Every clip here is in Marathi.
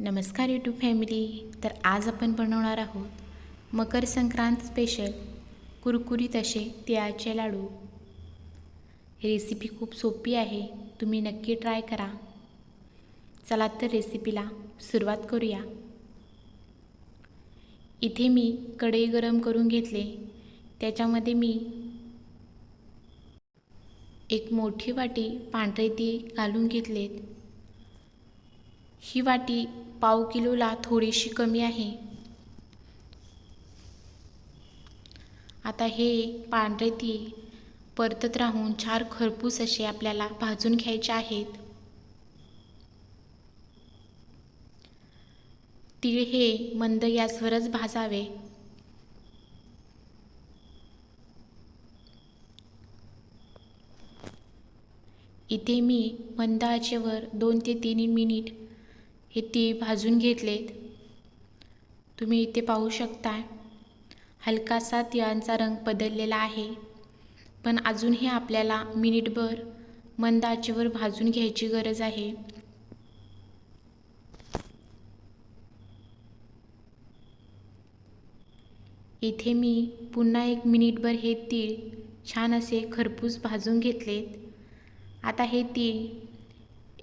नमस्कार यूट्यूब फॅमिली तर आज आपण बनवणार आहोत मकर संक्रांत स्पेशल कुरकुरीत असे तिळाचे लाडू. ही रेसिपी खूप सोपी आहे. तुम्ही नक्की ट्राय करा. चला तर रेसिपीला सुरुवात करूया. इथे मी कढई गरम करून घेतले. त्याच्यामध्ये मी एक मोठी वाटी पांढरे ती घालून घेतलेत. ही वाटी पाव किलोला थोडीशी कमी आहे. आता हे पांढरे तीळ परतत राहून चार खरपूस असे आपल्याला भाजून घ्यायचे आहेत. तीळ हे मंद गॅसवरच भाजावे. इथे मी मंद आचेवर दोन ते तीन मिनिट हे ती भाजून घेतलेत. तुम्ही इथे पाहू शकता हलकासा तिळांचा रंग बदललेला आहे. पण अजूनही आपल्याला मिनिटभर मंद आचेवर भाजून घ्यायची गरज आहे. इथे मी पुन्हा एक मिनिटभर हे तीळ छान असे खरपूस भाजून घेतलेत. आता हे तीळ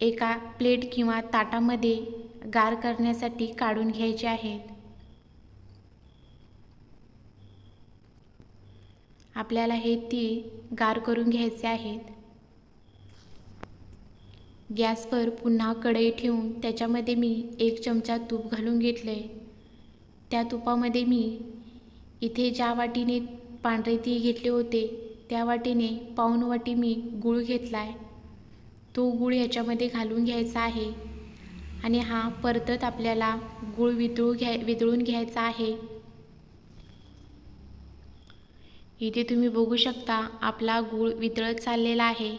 एका प्लेट किंवा ताटामध्ये गार करण्यासाठी काढून घ्यायचे आहेत. आपल्याला हे तीळ गार करून घ्यायचे आहेत. गॅसवर पुन्हा कढई ठेवून त्याच्यामध्ये मी एक चमचा तूप घालून घेतले त्या तुपामध्ये मी इथे ज्या वाटीने पांढरे तीळ घेतले होते त्या वाटीने पाऊण वाटी मी गूळ घेतला आहे तो गूळ याच्यामध्ये घालून घ्यायचा आहे. आणि हा परतत आपल्याला गूळ वितळू घ्या वितळून घ्यायचा आहे. इथे तुम्ही बघू शकता आपला गूळ वितळत चाललेला आहे.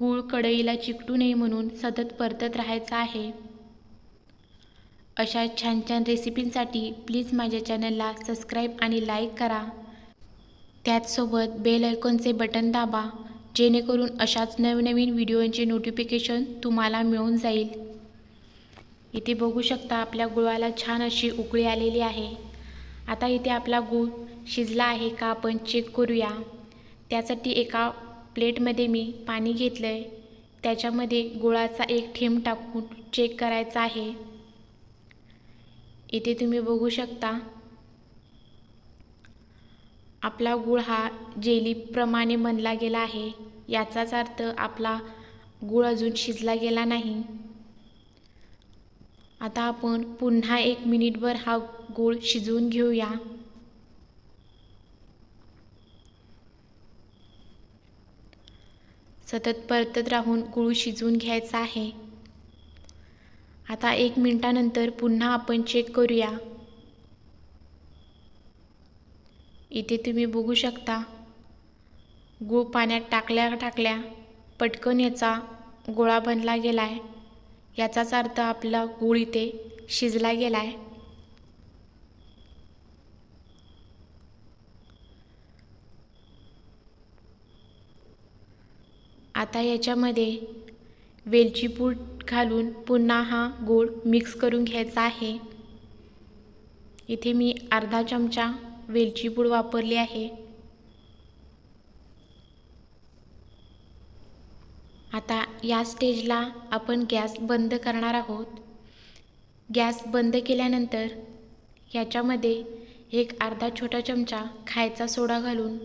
गूळ कढईला चिकटू नये म्हणून सतत परतत राहायचं आहे. अशा छान छान रेसिपींसाठी प्लीज माझ्या चॅनलला सबस्क्राईब आणि लाईक करा. त्याचसोबत बेल आयकॉनचे बटन दाबा. जेणेकरून अशाच नवनवीन व्हिडिओंचे नोटिफिकेशन तुम्हाला मिळून जाईल. इथे बघू शकता आपल्या गुळाला छान अशी उकळी आलेली आहे. आता इथे आपला गूळ शिजला आहे का आपण चेक करूया. त्यासाठी एका प्लेटमध्ये मी पाणी घेतलं आहे त्याच्यामध्ये गुळाचा एक थेंब टाकून चेक करायचा आहे. इथे तुम्ही बघू शकता आपला गूळ हा जेलीप्रमाणे बनला गेला आहे याचाच अर्थ आपला गूळ अजून शिजला गेला नाही. आता आपण पुन्हा एक मिनिटभर हा गूळ शिजवून घेऊया. सतत परतत राहून गूळ शिजवून घ्यायचा आहे. आता एक मिनटानंतर पुन्हा आपण चेक करूया. इथे तुम्ही बघू शकता. गूळ पाण्यात टाकल्या टाकल्या पटकन याचा गोळा बनला गेला आहे याचाच अर्थ आपला गूळ इथे शिजला गेला आहे आता याच्यामध्ये वेलची पूड घालून पुन्हा हा गूळ मिक्स करून घ्यायचा आहे. इथे मी अर्धा चमचा वेलची पूड वापरली आहे. आता या स्टेजला आपण गॅस बंद करणार आहोत. गॅस बंद केल्यानंतर ह्याच्यामध्ये एक अर्धा छोटा चमचा खायचा सोडा घालून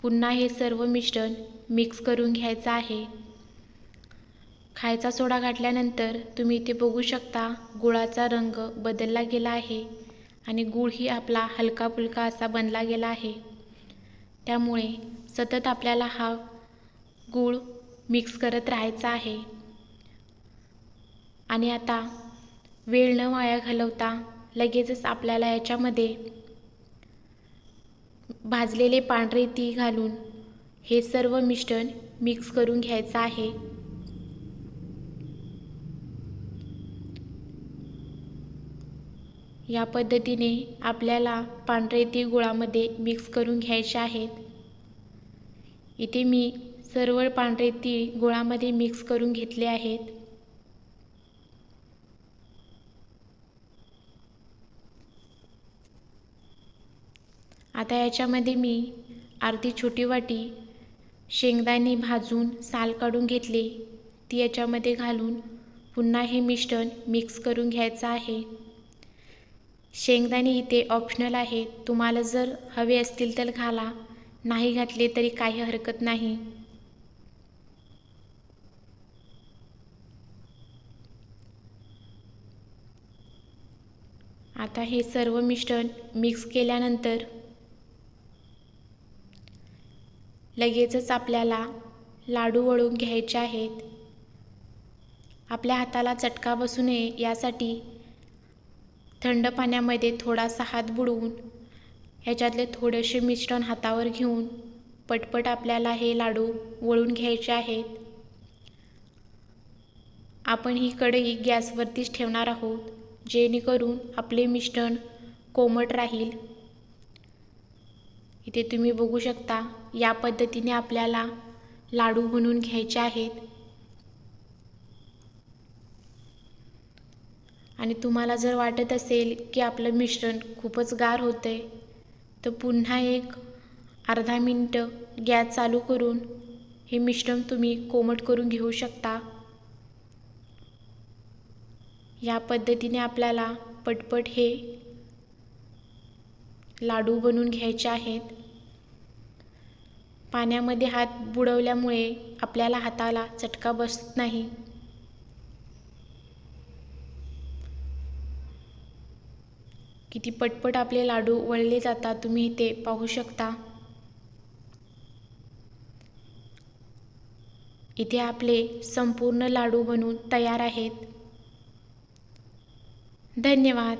पुन्हा हे सर्व मिश्रण मिक्स करून घ्यायचं आहे. खायचा सोडा घातल्यानंतर तुम्ही इथे बघू शकता गुळाचा रंग बदलला गेला आहे. आणि गूळही आपला हलका फुलका असा बनला गेला आहे. त्यामुळे सतत आपल्याला हा गूळ मिक्स करत राहायचा आहे. आणि आता वेळ न वाया घालवता लगेचच आपल्याला याच्यामध्ये भाजलेले पांढरे ती घालून हे सर्व मिश्रण मिक्स करून घ्यायचं आहे. या पद्धतीने आपल्याला पांढरे ती गुळामध्ये मिक्स करून घ्यायचे आहेत. इथे मी सर्व पांढरे ती गुळामध्ये मिक्स करून घेतले आहेत. आता याच्यामध्ये मी अर्धी छोटी वाटी शेंगदाणे भाजून साल काढून घेतली. ती याच्यामध्ये घालून पुन्हा हे मिश्रण मिक्स करून घ्यायचं आहे. शेंगदाणे इथे ऑप्शनल आहे तुम्हाला जर हवे असतील तर घाला. नाही घातले तरी काही हरकत नाही. आता हे सर्व मिश्रण मिक्स केल्यानंतर लगेचच आपल्याला लाडू वळून घ्यायचे आहेत. आपल्या हाताला चटका बसू नये यासाठी थंड पाण्यामध्ये थोडासा हात बुडवून ह्याच्यातले थोडेसे मिश्रण हातावर घेऊन पटपट आपल्याला हे लाडू वळून घ्यायचे आहेत. आपण ही कढई गॅसवरतीच ठेवणार आहोत जेणेकरून आपले मिश्रण कोमट राहील. इथे तुम्ही बघू शकता या पद्धतीने आपल्याला लाडू बनवून घ्यायचे आहेत. आणि तुम्हाला जर वाटत असेल की आपलं मिश्रण खूपच गार होतं आहे तर पुन्हा एक अर्धा मिनटं गॅस चालू करून हे मिश्रण तुम्ही कोमट करून घेऊ शकता. या पद्धतीने आपल्याला पटपट हे लाडू बनवून घ्यायचे आहेत. पाण्यामध्ये हात बुडवल्यामुळे आपल्याला हाताला चटका बसत नाही. किती पटपट आपले लाडू वळले जातात तुम्ही इथे पाहू शकता. इथे आपले संपूर्ण लाडू बनवून तयार आहेत. धन्यवाद.